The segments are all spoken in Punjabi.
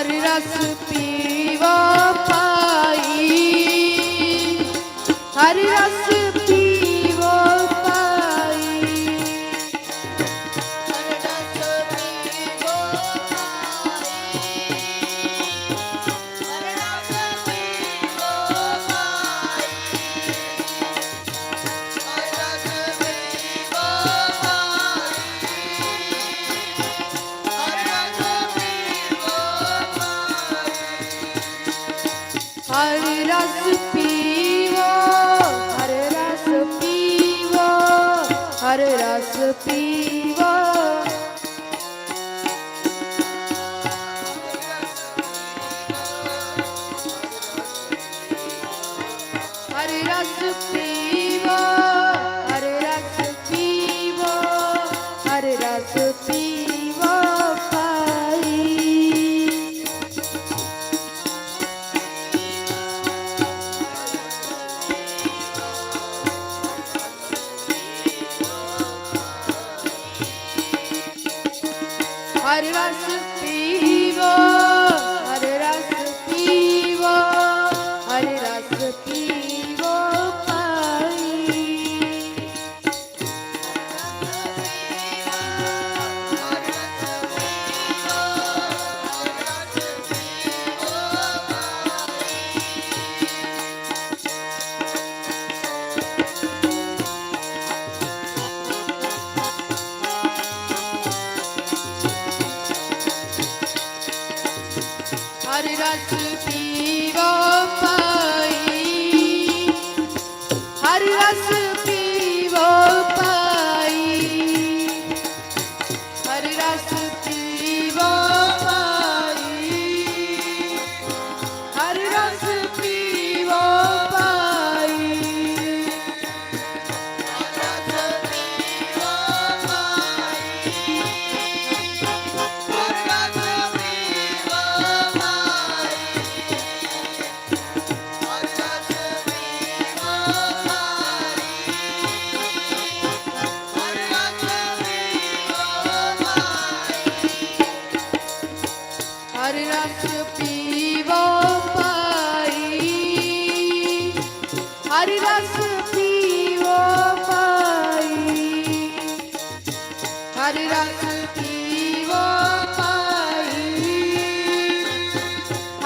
ਹਰ ਰਸ ਪੀਵਾ ਪਾ। peace. हर वस पीवो Yes.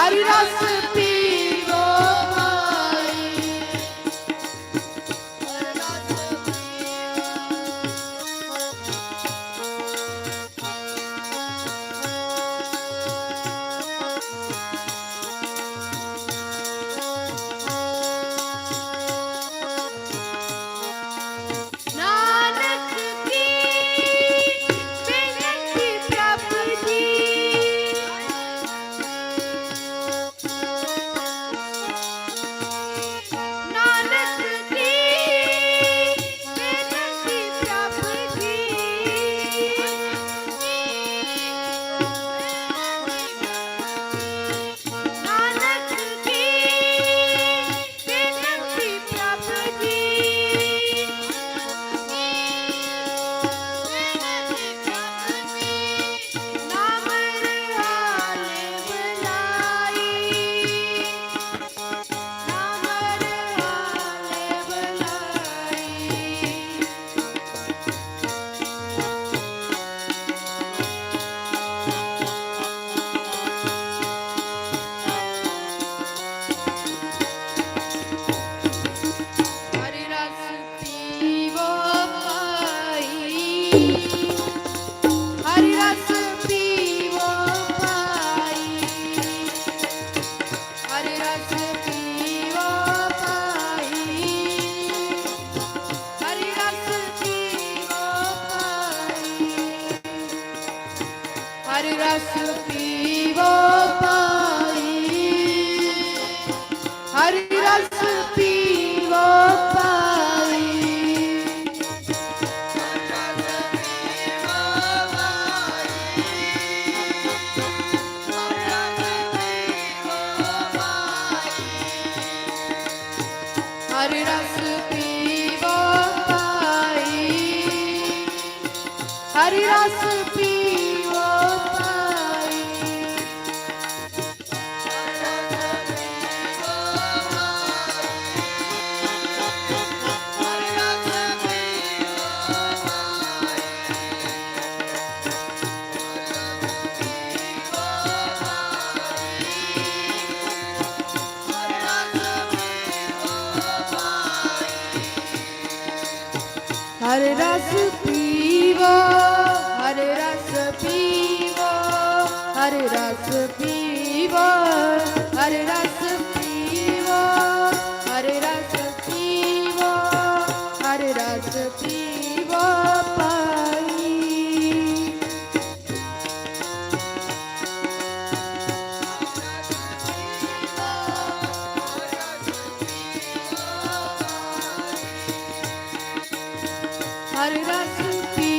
हरिदास हर रस पीवा ਹਰ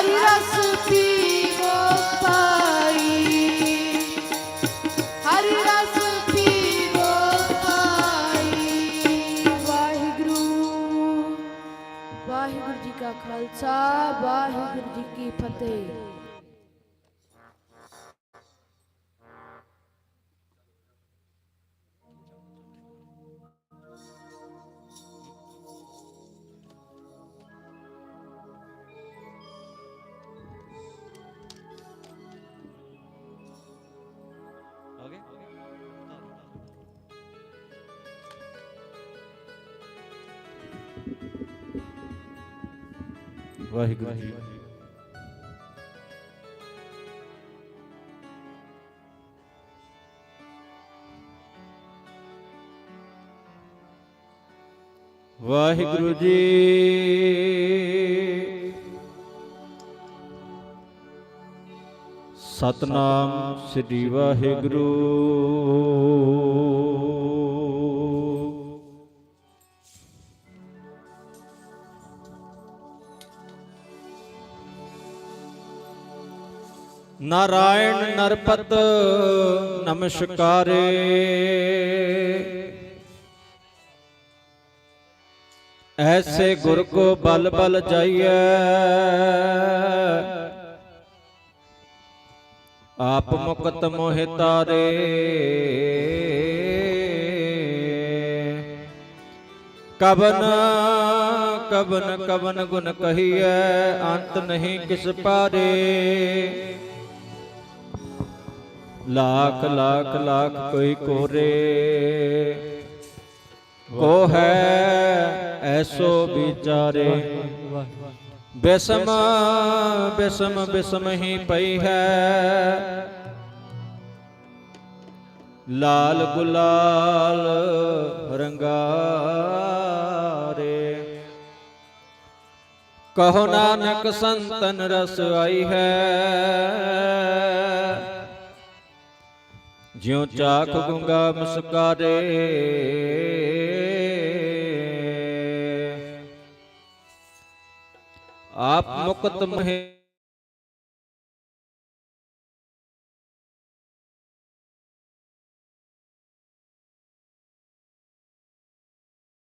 ਹਰ ਰਸ ਪੀਵੋ ਪਾਈ। ਹਰ ਰਸ ਪੀਵੋ ਪਾਈ। ਵਾਹਿਗੁਰੂ ਵਾਹਿਗੁਰੂ ਜੀ ਕਾ ਖਾਲਸਾ, ਵਾਹਿਗੁਰੂ ਜੀ ਕੀ ਫਤਿਹ। ਵਾਹਿਗੁਰੂ ਜੀ। ਵਾਹਿਗੁਰੂ ਜੀ। ਸਤਨਾਮ ਸ੍ਰੀ ਵਾਹਿਗੁਰੂ। ਨਾਰਾਇਣ ਨਰਪਤ ਨਮਸਕਾਰੇ। ਐਸੇ ਗੁਰ ਕੋ ਬਲ ਬਲ ਜਾਈਐ। ਆਪ ਮੁਕਤ ਮੋਹਿ ਤਾਰੇ। ਕਬਨ ਕਬਨ ਕਬਨ ਗੁਣ ਕਹੀਐ ਅੰਤ ਨਹੀਂ ਕਿਸ ਪਾਰੇ। ਲੱਖ ਲੱਖ ਲੱਖ ਕੋਈ ਕੋਰੇ। ਕੋ ਹੈ ਐਸੋ ਵਿਚਾਰੇ। ਬਿਸਮ ਬਿਸਮ ਬਿਸਮ ਹੀ ਪਈ ਹੈ। ਲਾਲ ਗੁਲਾਲ ਰੰਗਾਰੇ। ਕਹੋ ਨਾਨਕ ਸੰਤਨ ਰਸ ਆਈ ਹੈ। ਜਿਉ ਚਾਖ ਗੁੰਗਾ ਮੁਸਕਾਰੇ ਆਪ ਮੁਕਤ ਮਹਿ